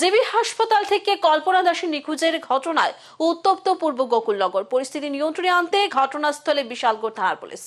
GB হাসপাতাল থেকে কল্পনা দাসের নিখোঁজের ঘটনায় উত্তপ্ত পূর্ব গোকুলনগর। পরিস্থিতি নিয়ন্ত্রণে আনতে ঘটনাস্থলে বিশালগড় থানার পুলিশ।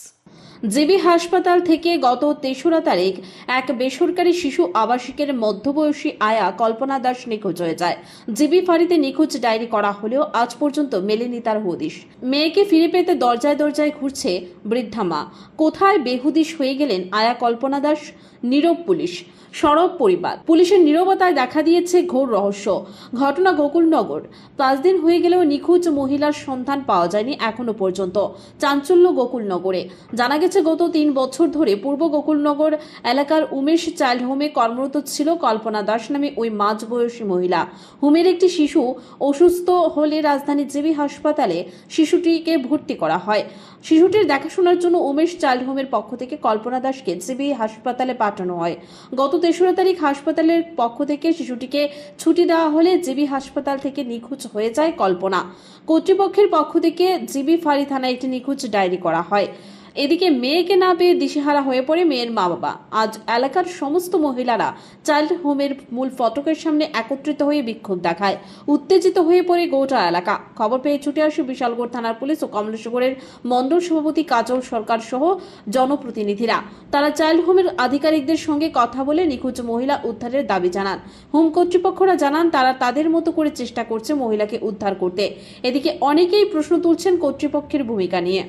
জিবি হাসপাতাল থেকে গত তেসরা তারিখ এক বেসরকারি শিশু আবাসিকের মধ্যবয়সী আয়া কল্পনা দাস নিখোঁজ হয়ে যায়। জিবি ফাঁড়িতে নিখোঁজ ডায়েরি করা হলেও আজ পর্যন্ত মেলেনি তার হদিশ। মেয়েকে ফিরে পেতে দরজায় দরজায় ঘুরছে বৃদ্ধা মা। কোথায় বেহুদিশ হয়ে গেলেন আয়া কল্পনা দাস? নীরব পুলিশ। সরব পরিবার। পুলিশের নীরবতায় দেখা দিয়েছে ঘোর রহস্য। ঘটনা গোকুলনগর। পাঁচ দিন হয়ে গেলেও নিখোঁজ মহিলার সন্ধান পাওয়া যায়নি এখনও পর্যন্ত। চাঞ্চল্য গোকুলনগরে। জানা গেছে গত তিন বছর ধরে। পূর্ব গোকুলনগর এলাকার উমেশ চাইল্ড হোমে কর্মরত ছিল কল্পনা দাস নামে ওই মাঝবয়সী মহিলা। হোমের একটি শিশু অসুস্থ হলে রাজধানী জিবি হাসপাতালে শিশুটিকে ভর্তি করা হয়। শিশুটির দেখাশোনার জন্য উমেশ চাইল্ড হোমের পক্ষ থেকে কল্পনা দাসকে জিবি হাসপাতালে পাঠানো হয়। গত তেসরা তারিখ হাসপাতালের পক্ষ থেকে শিশুটিকে ছুটি দেওয়া হলে জিবি হাসপাতাল থেকে নিখোঁজ হয়ে যায় কল্পনা। কর্তৃপক্ষের পক্ষ থেকে জিবি ফাঁড়ি থানায় একটি নিখোঁজ ডায়েরি করা হয়। এদিকে মেয়েকে না পেয়ে দিশেহারা হয়ে পড়ে মেয়ের মা বাবা আজ এলাকার সমস্ত মহিলারা চাইল্ড হোমের মূল ফটকের সামনে একত্রিত হয়ে বিক্ষোভ দেখায়। উত্তেজিত হয়ে পড়ে গোটা এলাকা। খবর পেয়ে ছুটে আসে বিশালগড় থানার পুলিশ ও কমলেশ্বরের মণ্ডল সভাপতি কাজল সরকার সহ জনপ্রতিনিধিরা। তারা চাইল্ড হোমের আধিকারিকদের সঙ্গে কথা বলে নিখোঁজ মহিলা উদ্ধারের দাবি জানান। হোম কর্তৃপক্ষরা জানান, তারা তাদের মতো করে চেষ্টা করছে মহিলাকে উদ্ধার করতে। এদিকে অনেকেই প্রশ্ন তুলছেন কর্তৃপক্ষের ভূমিকা নিয়ে।